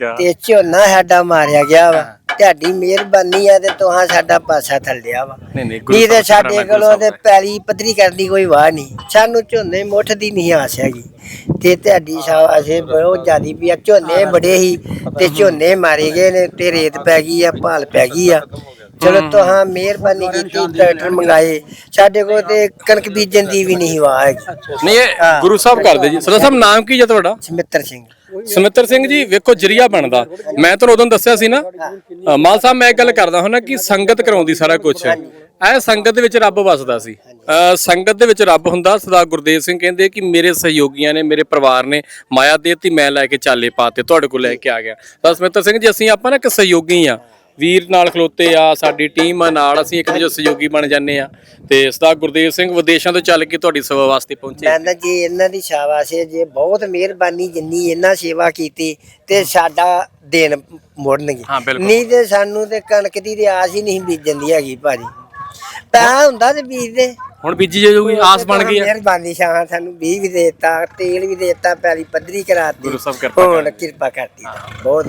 ਤੇ ਝੋਨਾ ਸਾਡਾ ਮਾਰਿਆ ਗਿਆ ਵਾ। ਤੁਹਾਡੀ ਮਿਹਰਬਾਨੀ ਆ ਤੇ ਤੁਹਾਂ ਸਾਡਾ ਪਾਸਾ ਥੱਲਿਆ ਵਾ। ਨਹੀਂ ਨਹੀਂ ਨਹੀਂ ਤੇ ਸਾਡੇ ਕੋਲੋਂ ਤੇ ਪੈਲੀ ਪੱਧਰੀ ਕਰਨ ਦੀ ਕੋਈ ਵਾਹ ਨਹੀਂ। ਸਾਨੂੰ ਝੋਨੇ ਮੁੱਠ ਦੀ ਨਹੀਂ ਆਸ ਹੈਗੀ। ਤੇ ਤੁਹਾਡੀ ਸ਼ਾਬਾਸ਼ ਏ ਬਹੁਤ ਜ਼ਿਆਦੀ ਵੀ ਆ। ਝੋਨੇ ਬੜੇ ਹੀ ਤੇ ਝੋਨੇ ਮਾਰੇ ਗਏ ਨੇ ਤੇ ਰੇਤ ਪੈ ਗਈ ਆ ਭਾਲ ਪੈ ਗਈ ਆ। ਚਲੋ ਤੁਹਾਂ ਮਿਹਰਬਾਨੀ ਕੀਤੀ ਟਰੈਕਟਰ ਮੰਗਾਏ ਸਾਡੇ ਕੋਲ ਤੇ ਕਣਕ ਬੀਜਣ ਦੀ ਵੀ ਨਹੀਂ ਵਾਹ ਹੈਗੀ। ਨਹੀਂ ਇਹ ਗੁਰੂ ਸਾਹਿਬ ਕਰਦੇ ਜੀ। ਸਰਦਾਰ ਸਾਹਿਬ ਨਾਮ ਕੀ ਹੈ ਤੁਹਾਡਾ? ਸਮਿੱਤਰ ਸਿੰਘ। ਸੁਮਿੱਤਰ ਸਿੰਘ ਜੀ ਵੇਖੋ ਜਰੀਆ ਬਣਦਾ। ਮੈਂ ਤੁਹਾਨੂੰ ਉਦੋਂ ਦੱਸਿਆ ਸੀ ਨਾ ਮਾਲ ਸਾਹਿਬ ਮੈਂ ਗੱਲ ਕਰਦਾ ਹੁੰਦਾ ਕਿ ਸੰਗਤ ਕਰਾਉਂਦੀ ਸਾਰਾ ਕੁਝ ਇਹ ਸੰਗਤ ਦੇ ਵਿੱਚ ਰੱਬ ਵਸਦਾ ਸੀ। ਸੰਗਤ ਦੇ ਵਿੱਚ ਰੱਬ ਹੁੰਦਾ। ਸਰਦਾਰ ਗੁਰਦੇਵ ਸਿੰਘ ਕਹਿੰਦੇ ਕਿ ਮੇਰੇ ਸਹਿਯੋਗੀਆਂ ਨੇ ਮੇਰੇ ਪਰਿਵਾਰ ਨੇ ਮਾਇਆ ਦੇਤੀ ਮੈਂ ਲੈ ਕੇ ਚਾਲੇ ਪਾਤੇ ਤੁਹਾਡੇ ਕੋਲ ਲੈ ਕੇ ਆ ਗਿਆ। ਤਾਂ ਸੁਮਿੱਤਰ ਸਿੰਘ ਜੀ ਅਸੀਂ ਆਪਾਂ ਨਾ ਇੱਕ ਸਹਿਯੋਗੀ ਆ ਵੀਰ ਨਾਲ ਖਲੋਤੇ ਆ ਸਾਡੀ ਟੀਮ ਆ ਨਾਲ ਅਸੀਂ ਇੱਕ ਦੂਜੇ ਸਹਿਯੋਗੀ ਬਣ ਜਾਂਦੇ ਆ। ਤੇ ਸਰਦਾਰ ਗੁਰਦੇਵ ਸਿੰਘ ਵਿਦੇਸ਼ਾਂ ਤੋਂ ਚੱਲ ਕੇ ਤੁਹਾਡੀ ਸੇਵਾ ਵਾਸਤੇ ਪਹੁੰਚੇ। ਮੈਂ ਤਾਂ ਜੀ ਇਹਨਾਂ ਦੀ ਸ਼ਾਬਾਸ਼ ਹੈ ਜੇ ਬਹੁਤ ਮਿਹਰਬਾਨੀ ਜਿੰਨੀ ਇਹਨਾਂ ਸੇਵਾ ਕੀਤੀ ਤੇ ਸਾਡਾ ਦੇਣ ਮੋੜਨਗੇ। ਹਾਂ, ਬਿਲਕੁਲ। ਨਹੀਂ ਤੇ ਸਾਨੂੰ ਤੇ ਕਣਕ ਦੀ ਤੇ ਆਸ ਹੀ ਨਹੀਂ ਬੀਜਣ ਦੀ ਹੈਗੀ ਭਾਜੀ। ਪੈ ਹੁੰਦਾ ਤੇ ਬੀਜਦੇ। ਹੁਣ ਬੀਜੀ ਜਾਊਗੀ ਆਸ ਬਣ ਗਈ ਆ। ਮਿਹਰਬਾਨੀ ਸ਼ਾਹ ਸਾਨੂੰ ਬੀਜ ਵੀ ਦੇਤਾ ਤੇਲ ਵੀ ਦੇਤਾ ਪੈਲੀ ਪੱਧਰੀ ਕਰਾਤੀ। ਗੁਰੂ ਸਾਹਿਬ ਕਿਰਪਾ ਹੁਣ ਕਿਰਪਾ ਕਰਤੀ ਬਹੁਤ